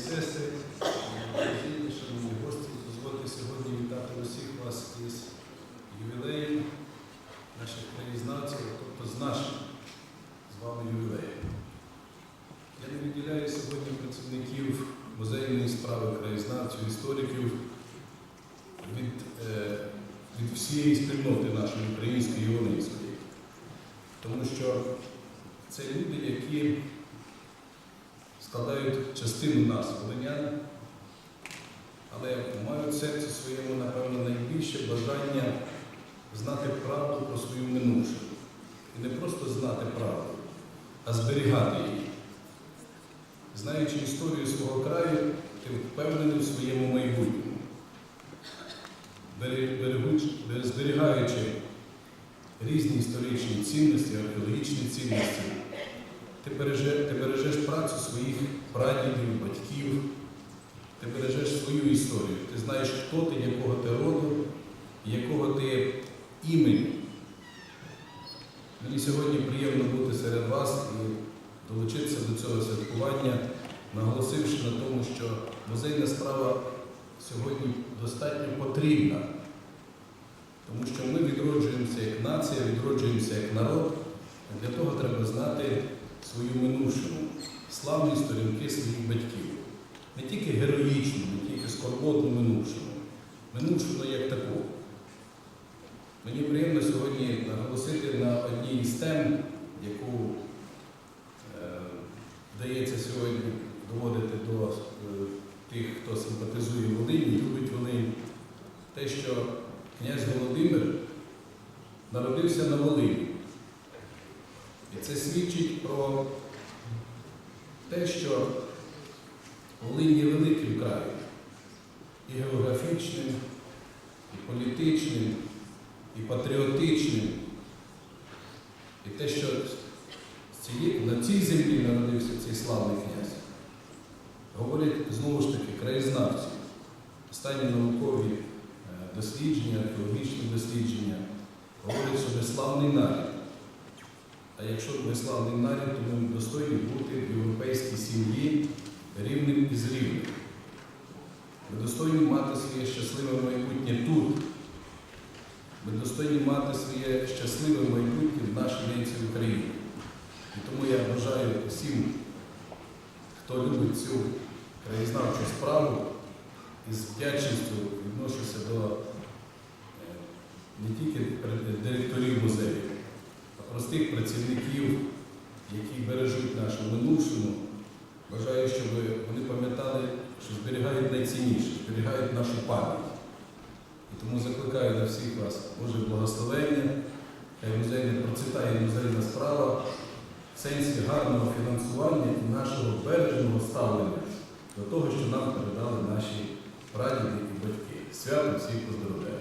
сестри, шановні гості, дозвольте сьогодні вітати усіх вас із ювілеєм наших краєзнавців, тобто з нашим з вами ювілеєм. Я не виділяю сьогодні працівників музейної справи, краєзнавців, істориків від, е, від всієї спільноти нашої української і волинської. Тому що це люди, які складають частину нас, волинян, але мають в серці своєму, напевно, найбільше бажання знати правду про свою минувшу. І не просто знати правду, а зберігати її. Знаючи історію свого краю, ти впевнений в своєму майбутньому, зберігаючи різні історичні цінності, археологічні цінності, ти, береже, ти бережеш працю своїх прадідів, батьків, ти бережеш свою історію, ти знаєш, хто ти, якого ти роду, якого ти імені. Мені сьогодні приємно бути серед вас і долучитися до цього святкування, наголосивши на тому, що музейна справа сьогодні достатньо потрібна, тому що ми відроджуємося як нація, відроджуємося як народ. Для того треба знати свою минувшину, славні сторінки своїх батьків. Не тільки героїчну, не тільки скорботну минувшину, минувшину як таку. Мені приємно сьогодні наголосити на одній із тем, яку е, сьогодні доводити до е, тих, хто симпатизує Волині, любить Волинь, те, що князь Володимир народився на Волині. І це свідчить про те, що Волинь є великим краєм, і географічним, і політичним, і патріотичним. І те, що на цій землі народився цей славний князь, говорять знову ж таки краєзнавці, останні наукові е, дослідження, археологічні дослідження, говорять, що славний народ. А якщо ми славний народ, то ми достойні бути в європейській сім'ї рівним із рівним. Ми достойні мати своє щасливе майбутнє тут. Ми достойні мати своє щасливе майбутнє в нашій ненці Україні. І тому я бажаю всім, хто любить цю краєзнавчу справу, і з вдячністю відношуся до е, не тільки пер- працівників, які бережуть нашу минувшину. Бажаю, щоб вони пам'ятали, що зберігають найцінніше, зберігають нашу пам'ять. І тому закликаю до всіх вас Боже благословення, хай музей процвітає музейна справа в сенсі гарного фінансування і нашого бережного ставлення до того, що нам передали наші прадіди і батьки. Свято всіх поздоровляю.